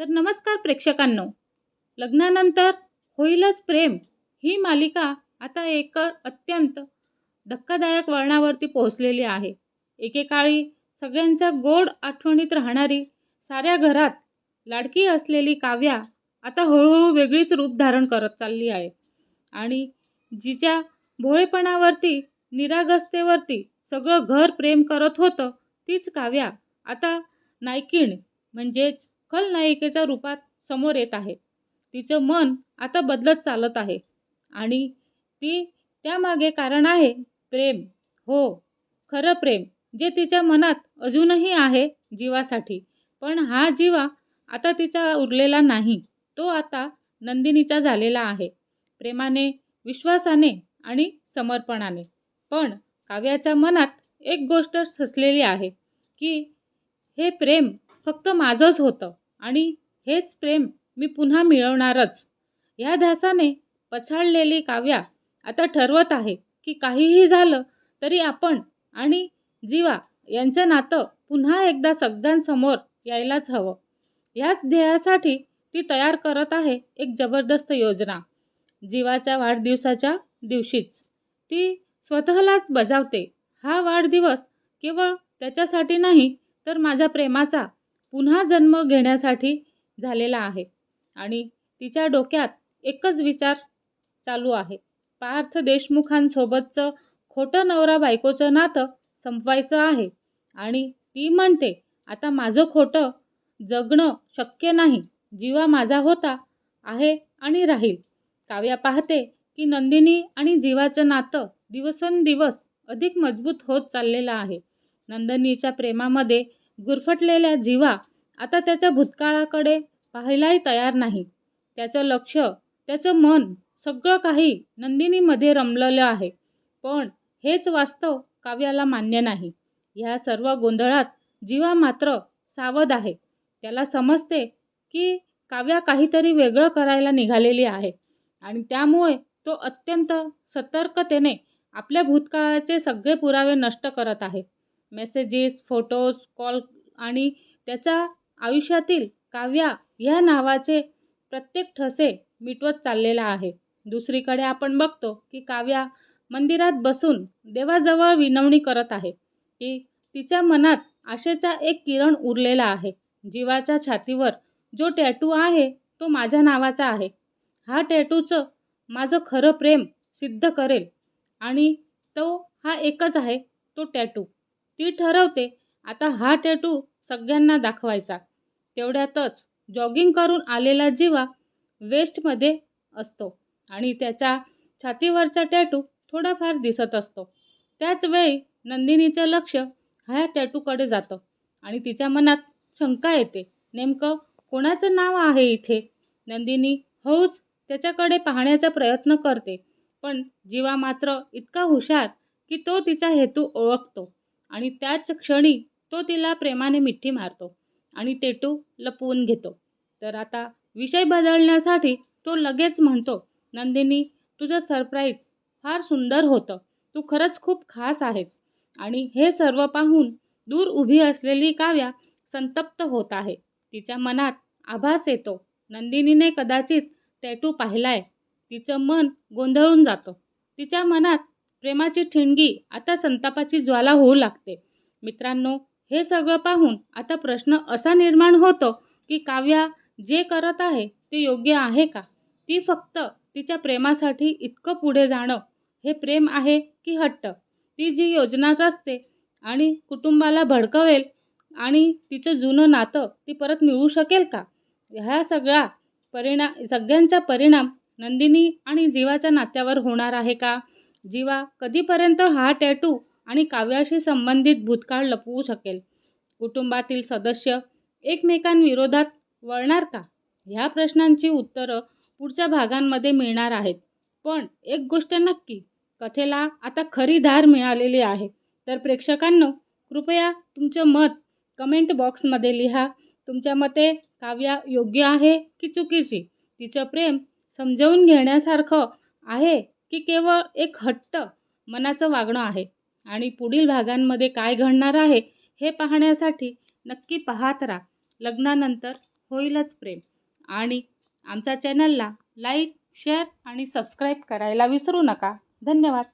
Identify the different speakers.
Speaker 1: तर नमस्कार प्रेक्षकांनो. लग्नानंतर होईलच प्रेम. ही मालिका आता एक अत्यंत धक्कादायक वळणावरती पोहोचलेली आहे. एकेकाळी सगळ्यांच्या गोड आठवणीत राहणारी साऱ्या घरात लाडकी असलेली काव्या आता हळूहळू वेगळीच रूप धारण करत चालली आहे. आणि जिच्या भोळेपणावरती निरागस्तेवरती सगळं घर प्रेम करत होतं तीच काव्या आता नायकीण म्हणजेच खलनायिकेच्या रूपात समोर येत आहे. तिचं मन आता बदलत चालत आहे. आणि ती त्यामागे कारण आहे प्रेम. हो खरं प्रेम जे तिच्या मनात अजूनही आहे जीवासाठी. पण हा जीवा आता तिचा उरलेला नाही. तो आता नंदिनीचा झालेला आहे. प्रेमाने विश्वासाने आणि समर्पणाने. पण काव्याच्या मनात एक गोष्ट ससलेली आहे की हे प्रेम फक्त माझंच होतं. आणि हेच प्रेम मी पुन्हा मिळवणारच. ह्या ध्यासाने पछाडलेली काव्या आता ठरवत आहे की काहीही झालं तरी आपण आणि जीवा यांचं नातं पुन्हा एकदा सगळ्यांसमोर यायलाच हवं. ह्याच ध्येयासाठी ती तयार करत आहे एक जबरदस्त योजना. जीवाच्या वाढदिवसाच्या दिवशीच. ती स्वतःलाच बजावते. हा वाढदिवस केवळ त्याच्यासाठी नाही तर माझ्या प्रेमाचा पुन्हा जन्म घेण्यासाठी झालेला आहे. आणि तिच्या डोक्यात एकच विचार चालू आहे. पार्थ देशमुखांसोबतचं खोटं नवरा बायकोचं नातं संपवायचं आहे. आणि ती म्हणते आता माझं खोटं जगणं शक्य नाही. जीवा माझा होता आहे आणि राहील काव्या पाहते की नंदिनी आणि जीवाचं नातं दिवसेंदिवस अधिक मजबूत होत चाललेलं आहे. नंदिनीच्या प्रेमामध्ये गुरफटलेल्या जीवा आता त्याच्या भूतकाळाकडे पाहायलाही तयार नाही त्याचं लक्ष त्याचं मन सगळं काही नंदिनीमध्ये रमलेलं आहे. पण हेच वास्तव काव्याला मान्य नाही. ह्या सर्व गोंधळात जीवा मात्र सावध आहे. त्याला समजते की काव्या काहीतरी वेगळं करायला निघालेली आहे आणि त्यामुळे तो अत्यंत सतर्कतेने आपल्या भूतकाळाचे सगळे पुरावे नष्ट करत आहे. मेसेजेस फोटोज कॉल आणि त्याच्या आयुष्यातील काव्या ह्या नावाचे प्रत्येक ठसे मिटवत चाललेला आहे. दुसरीकडे आपण बघतो की काव्या मंदिरात बसून देवाजवळ विनवणी करत आहे. की तिच्या मनात आशेचा एक किरण उरलेला आहे. जीवाच्या छातीवर जो टॅटू आहे तो माझ्या नावाचा आहे. हा टॅटूचं माझं खरं प्रेम सिद्ध करेल आणि तो हा एकच आहे तो टॅटू ती ठरवते. आता हा टॅटू सगळ्यांना दाखवायचा. तेवढ्यातच जॉगिंग करून आलेला जीवा वेस्टमध्ये असतो. आणि त्याचा छातीवरचा टॅटू थोडाफार दिसत असतो. त्याच वेळी नंदिनीचं लक्ष ह्या टॅटूकडे जातं. आणि तिच्या मनात शंका येते. नेमकं कोणाचं नाव आहे इथे? नंदिनी हळूच त्याच्याकडे पाहण्याचा प्रयत्न करते. पण जीवा मात्र इतका हुशार की तो तिचा हेतू ओळखतो. आणि त्याच क्षणी तो तिला प्रेमाने मिठी मारतो आणि टेटू लपवून घेतो. तर आता विषय बदलण्यासाठी तो लगेच म्हणतो नंदिनी तुझं सरप्राईज फार सुंदर होतं. तू खरंच खूप खास आहेस आणि हे सर्व पाहून दूर उभी असलेली काव्या संतप्त होत आहे. तिच्या मनात आभास येतो. नंदिनीने कदाचित टॅटू पाहिलाय. तिचं मन गोंधळून जातं. तिच्या मनात प्रेमाची ठिणगी आता संतापाची ज्वाला होऊ लागते. मित्रांनो हे सगळं पाहून आता प्रश्न असा निर्माण होतो की काव्या जे करत आहे ते योग्य आहे का? ती फक्त तिच्या प्रेमासाठी इतकं पुढे जाणं हे प्रेम आहे की हट्ट? ती जी योजना रचते आणि कुटुंबाला भडकवेल आणि तिचं जुनं नातं ती परत मिळवू शकेल का? ह्या सगळ्या परिणाम सगळ्यांचा परिणाम नंदिनी आणि जीवाच्या नात्यावर होणार आहे का? जीवा कधीपर्यंत हा टॅटू आणि काव्याशी संबंधित भूतकाळ लपवू शकेल? कुटुंबातील सदस्य एकमेकांविरोधात वळणार का? ह्या प्रश्नांची उत्तरं पुढच्या भागांमध्ये मिळणार आहेत. पण एक गोष्ट नक्की कथेला आता खरी धार मिळालेली आहे. तर प्रेक्षकांनो कृपया तुमचं मत कमेंट बॉक्समध्ये लिहा. तुमच्या मते काव्या योग्य आहे की चुकीची? तिचं प्रेम समजावून घेण्यासारखं आहे की केवळ एक हट्ट मनाचं वागणं आहे. आणि पुढील भागांमध्ये काय घडणार आहे हे पाहण्यासाठी नक्की पाहत राहा. लग्नानंतर होईलच प्रेम. आणि आमच्या चॅनलला लाईक शेअर आणि सबस्क्राईब करायला विसरू नका. धन्यवाद.